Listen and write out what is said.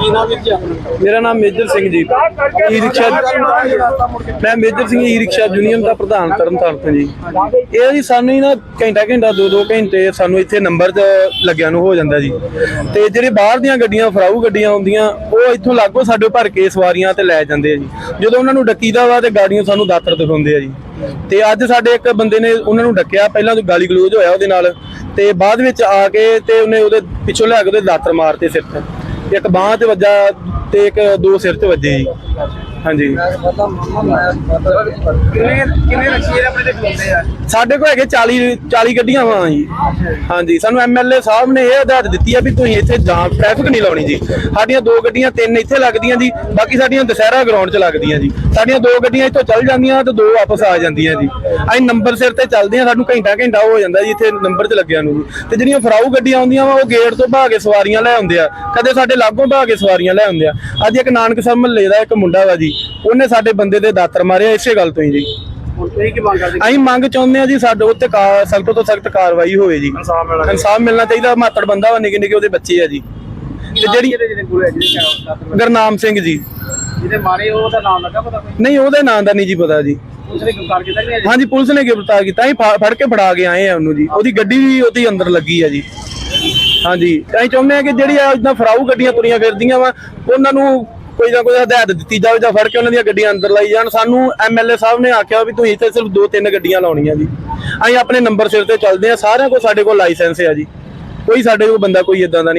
ਕੀ ਨਾਮ ਵੀਰ ਜੀ ਆਪਣਾ? ਮੇਰਾ ਨਾਮ ਮੇਜਰ ਸਿੰਘ ਜੀ। ਈ ਰਿਕਸ਼ਾ ਮੈਂ Major Singh e rickshaw union ਦਾ ਪ੍ਰਧਾਨ ਤਰਨਤਾਰਨ ਤੋਂ ਜੀ। ਇਹ ਜੀ ਸਾਨੂੰ ਹੀ ਨਾ ਘੰਟਾ ਘੰਟਾ, ਦੋ ਦੋ ਘੰਟੇ ਸਾਨੂੰ ਇੱਥੇ ਨੰਬਰ 'ਚ ਲੱਗਿਆ ਨੂੰ ਹੋ ਜਾਂਦਾ ਜੀ। ਤੇ ਜਿਹੜੇ ਬਾਹਰ ਦੀਆਂ ਗੱਡੀਆਂ, ਫਰਾਊ ਗੱਡੀਆਂ ਆਉਂਦੀਆਂ, ਉਹ ਇੱਥੋਂ ਲਾਗੋ ਸਾਡੇ ਭਰ ਕੇ ਸਵਾਰੀਆਂ ਤੇ ਲੈ ਜਾਂਦੇ ਆ ਜੀ। ਜਦੋਂ ਉਹਨਾਂ ਨੂੰ ਡੱਕੀਦਾ ਵਾ ਤੇ ਗਾੜੀਆਂ ਸਾਨੂੰ ਦਾਤਰ ਦਿਖਾਉਂਦੇ ਆ ਜੀ। ਤੇ ਅੱਜ ਸਾਡੇ ਇੱਕ ਬੰਦੇ ਨੇ ਉਹਨਾਂ ਨੂੰ ਡੱਕਿਆ, ਪਹਿਲਾਂ ਤਾਂ ਗਾਲੀ ਗਲੋਚ ਹੋਇਆ ਉਹਦੇ ਨਾਲ। ਤੇ ਬਾਅਦ ਵਿੱਚ ਆ ਕੇ ਤੇ ਉਹਨੇ ਉਹਦੇ ਪਿੱਛੋਂ ਲਿਆ ਕੇ ਉਹਦੇ ਦਾਤਰ ਮਾਰਤੇ ਸਿਰ ਤੇ। ਇੱਕ ਬਾਂਹ ਚ ਵੱਜਾ ਤੇ ਇੱਕ ਦੋ ਸਿਰ ਚ ਵੱਜੇ ਜੀ। ਹਾਂਜੀ। ਕਿੰਨੇ ਕਿੰਨੇ ਰਕਸ਼ੇ ਆਪਣੇ ਤੇ ਖਲੋਤੇ ਆ? ਸਾਡੇ ਕੋਲ ਹੈਗੇ 40 40 ਗੱਡੀਆਂ ਵਾਂ ਜੀ। ਹਾਂਜੀ ਸਾਨੂੰ ਐਮਐਲਏ ਸਾਹਿਬ ਨੇ ਇਹ ਹਦਾਇਤ ਦਿੱਤੀ ਆ ਵੀ ਤੁਸੀਂ ਇੱਥੇ ਜਾਮ ਟ੍ਰੈਫਿਕ ਨਹੀਂ ਲਾਉਣੀ ਜੀ। ਸਾਡੀਆਂ ਦੋ ਗੱਡੀਆਂ ਤਿੰਨ ਇੱਥੇ ਲੱਗਦੀਆਂ ਜੀ ਬਾਕੀ ਸਾਡੀਆਂ ਦਸ਼ਹਿਰਾ ਗਰਾਊਂਡ 'ਚ ਲੱਗਦੀਆਂ ਜੀ। ਸਾਡੀਆਂ ਦੋ ਗੱਡੀਆਂ ਇੱਥੋਂ ਚੱਲ ਜਾਂਦੀਆਂ ਤੇ ਦੋ ਵਾਪਸ ਆ ਜਾਂਦੀਆਂ ਜੀ। ਅਸੀਂ ਨੰਬਰ ਸਿਰ ਤੇ ਚੱਲਦੇ ਆ ਸਾਨੂੰ ਘੰਟਾ ਘੰਟਾ ਹੋ ਜਾਂਦਾ ਜੀ ਇੱਥੇ ਨੰਬਰ 'ਚ ਲੱਗਿਆ ਨੂੰ। ਤੇ ਜਿਹੜੀਆਂ ਫਰਾਊ ਗੱਡੀਆਂ ਆਉਂਦੀਆਂ ਵਾ ਉਹ ਗੇਟ ਤੋਂ ਭਾ ਕੇ ਸਵਾਰੀਆਂ ਲੈ ਆਉਂਦੇ ਆ। ਕਦੇ ਸਾਡੇ ਲਾਗੋਂ ਭਾ ਕੇ ਸਵਾਰੀਆਂ ਲੈ ਆਉਂਦੇ ਆ। ਅੱਜ ਇੱਕ ਨਾਨਕਸਰ ਮਹੱਲੇ ਦਾ ਇੱਕ ਮੁੰਡਾ ਵਾ ਜੀ ਉਹਨੇ ਸਾਡੇ ਬੰਦੇ ਦੇ ਦਾਤਰ ਮਾਰਿਆ ਇਸੇ ਗੱਲ ਤੋਂ ਹੀ ਜੀ। ਅਸੀਂ ਮੰਗ ਚਾਹੁੰਦੇ ਆ ਜੀ ਸਾਡੇ ਉੱਤੇ ਸਖਤ ਤੋਂ ਸਖਤ ਕਾਰਵਾਈ ਹੋਵੇ ਜੀ। ਇਨਸਾਫ ਮਿਲਣਾ ਚਾਹੀਦਾ। ਮਾਤੜ ਬੰਦਾ ਵਾ ਨਿੱਕੇ ਨਿੱਕੇ ਉਹਦੇ ਬੱਚੇ ਆ ਜੀ। ਤੇ ਜਿਹੜੀ ਗਰਨਾਮ ਸਿੰਘ ਜੀ। ਜਿਹਦੇ ਮਾਰੇ ਉਹਦਾ ਨਾਮ ਲੱਗਾ ਪਤਾ ਨਹੀਂ ਉਹਦੇ ਨਾਂ ਦਾ ਨਹੀਂ ਜੀ ਪਤਾ ਜੀ। ਹਾਂਜੀ ਪੁਲਿਸ ਨੇ ਗ੍ਰਿਫਤਾਰ ਕੀਤਾ। ਅਸੀਂ ਫੜ ਕੇ ਫੜਾ ਕੇ ਆਏ ਆ ਉਹਨੂੰ ਜੀ। ਉਹਦੀ ਗੱਡੀ ਵੀ ਉਹਦੇ ਅੰਦਰ ਲੱਗੀ ਆ ਜੀ। ਹਾਂਜੀ ਅਸੀਂ ਚਾਹੁੰਦੇ ਆ ਕਿ ਜਿਹੜੀ ਆ ਇਦਾਂ ਫਰਾਊ ਗੱਡੀਆਂ ਤੁਰੀਆਂ ਫਿਰਦੀਆਂ ਵਾ ਉਹਨਾਂ ਨੂੰ ਕੋਈ ਨਾ ਕੋਈ ਹਦਾਇਤ ਦਿੱਤੀ ਜਾਵੇ ਜਾਂ ਫੜ ਕੇ ਉਹਨਾਂ ਦੀਆਂ ਗੱਡੀਆਂ ਅੰਦਰ ਲਾਈ ਜਾਣ ਸਾਨੂੰ ਐਮਐਲਏ ਸਾਹਿਬ ਨੇ ਆਖਿਆ ਵੀ ਤੁਸੀਂ ਇੱਥੇ ਸਿਰਫ ਦੋ ਤਿੰਨ ਗੱਡੀਆਂ ਲਾਉਣੀਆਂ ਜੀ ਅਸੀਂ ਆਪਣੇ ਨੰਬਰ ਸਿਰ ਤੇ ਚੱਲਦੇ ਆ ਸਾਰਿਆਂ ਕੋਲ ਸਾਡੇ ਕੋਲ ਲਾਇਸੈਂਸ ਆ ਜੀ ਕੋਈ ਸਾਡੇ ਕੋਲ ਬੰਦਾ ਕੋਈ ਇਦਾਂ ਦਾ ਨਹੀਂ ਹੈ।